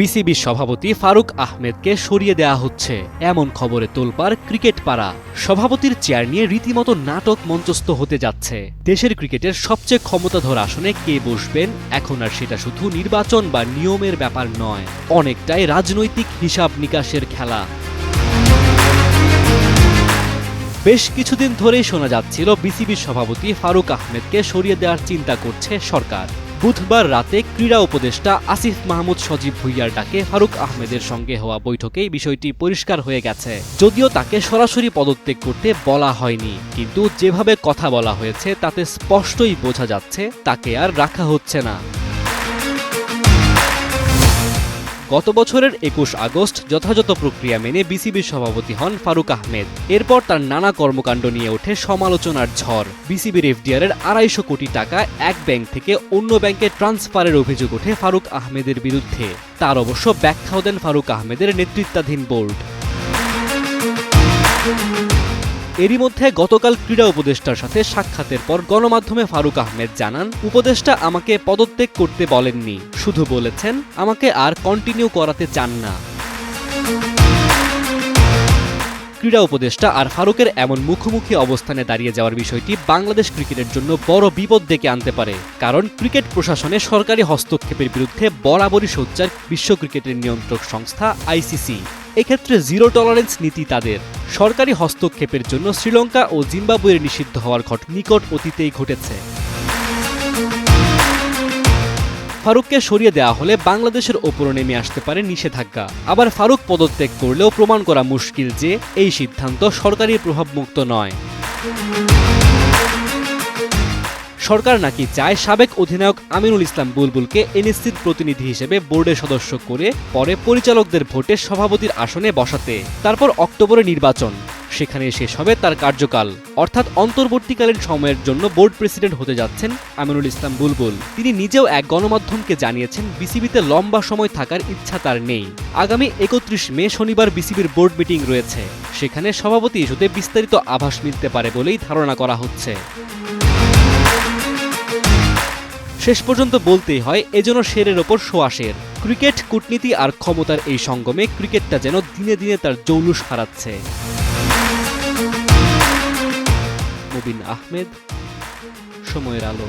বিসিবির সভাপতি ফারুক আহমেদকে সরিয়ে দেওয়া হচ্ছে। এমন খবরে তোলপার ক্রিকেট পাড়া সভাপতির চেয়ার নিয়ে রীতিমতো নাটক মঞ্চস্থ হতে যাচ্ছে। দেশের ক্রিকেটের সবচেয়ে ক্ষমতাধর আসনে কে বসবেন? এখন আর সেটা শুধু নির্বাচন বা নিয়মের ব্যাপার নয়। অনেকটাই রাজনৈতিক হিসাব নিকাশের খেলা। বেশ কিছুদিন ধরেই শোনা যাচ্ছিল বিসিবির সভাপতি ফারুক আহমেদকে সরিয়ে দেওয়ার চিন্তা করছে সরকার। বুধবার রাতে ক্রীড়া উপদেষ্টা আসিফ মাহমুদ সজীব ভুইয়ার ডাকে ফারুক আহমেদের সঙ্গে হওয়া বৈঠকেই বিষয়টি পরিষ্কার হয়ে গেছে। যদিও তাকে সরাসরি পদত্যাগ করতে বলা হয়নি, কিন্তু যেভাবে কথা বলা হয়েছে তাতে স্পষ্টই বোঝা যাচ্ছে তাকে আর রাখা হচ্ছে না। গত বছরের একুশ আগস্ট যথাযথ প্রক্রিয়া মেনে বিসিবির সভাপতি হন ফারুক আহমেদ। এরপর তার নানা কর্মকাণ্ড নিয়ে ওঠে সমালোচনার ঝড়। বিসিবির এফডিআর এর আড়াইশো কোটি টাকা এক ব্যাংক থেকে অন্য ব্যাংকে ট্রান্সফারের অভিযোগ ওঠে ফারুক আহমেদের বিরুদ্ধে। তার অবশ্য ব্যাখ্যাও দেন ফারুক আহমেদের নেতৃত্বাধীন বোর্ড। এরই মধ্যে গতকাল ক্রীড়া উপদেষ্টার সাথে সাক্ষাতের পর গণমাধ্যমে ফারুক আহমেদ জানান, উপদেষ্টা আমাকে পদত্যাগ করতে বলেননি, শুধু বলেছেন আমাকে আর কন্টিনিউ করাতে চান না। ক্রীড়া উপদেষ্টা আর ফারুকের এমন মুখোমুখি অবস্থানে দাঁড়িয়ে যাওয়ার বিষয়টি বাংলাদেশ ক্রিকেটের জন্য বড় বিপদ ডেকে আনতে পারে, কারণ ক্রিকেট প্রশাসনে সরকারি হস্তক্ষেপের বিরুদ্ধে বরাবরই সোচ্চার বিশ্ব ক্রিকেটের নিয়ন্ত্রক সংস্থা আইসিসি। এক্ষেত্রে জিরো টলারেন্স নীতি তাদের। সরকারি হস্তক্ষেপের জন্য শ্রীলঙ্কা ও জিম্বাবুয়ের নিষিদ্ধ হওয়ার ঘট নিকট অতীতেই ঘটেছে। ফারুককে সরিয়ে দেওয়া হলে বাংলাদেশের ওপরও নেমে আসতে পারে নিষেধাজ্ঞা। আবার ফারুক পদত্যাগ করলেও প্রমাণ করা মুশকিল যে, এই সিদ্ধান্ত সরকারি প্রভাবমুক্ত নয়। সরকার নাকি চায় সাবেক অধিনায়ক আমিনুল ইসলাম বুলবুলকে এনএসসির প্রতিনিধি হিসেবে বোর্ডের সদস্য করে পরে পরিচালকদের ভোটে সভাপতির আসনে বসাতে, তারপর অক্টোবরে নির্বাচন। সেখানে শেষ হবে তার কার্যকাল। অর্থাৎ অন্তর্বর্তীকালীন সময়ের জন্য বোর্ড প্রেসিডেন্ট হতে যাচ্ছেন আমিনুল ইসলাম বুলবুল। তিনি নিজেও এক গণমাধ্যমকে জানিয়েছেন, বিসিবিতে লম্বা সময় থাকার ইচ্ছা তার নেই। আগামী একত্রিশ মে শনিবার বিসিবির বোর্ড মিটিং রয়েছে। সেখানে সভাপতি ইস্যুতে বিস্তারিত আভাস মিলতে পারে বলেই ধারণা করা হচ্ছে। শেষ পর্যন্ত বলতেই হয়, এজন্য শেরের ওপর সোয়াশের ক্রিকেট, কূটনীতি আর ক্ষমতার এই সঙ্গমে ক্রিকেটটা যেন দিনে দিনে তার জৌলুস হারাচ্ছে। মুবিন আহমেদ, সময়ের আলো।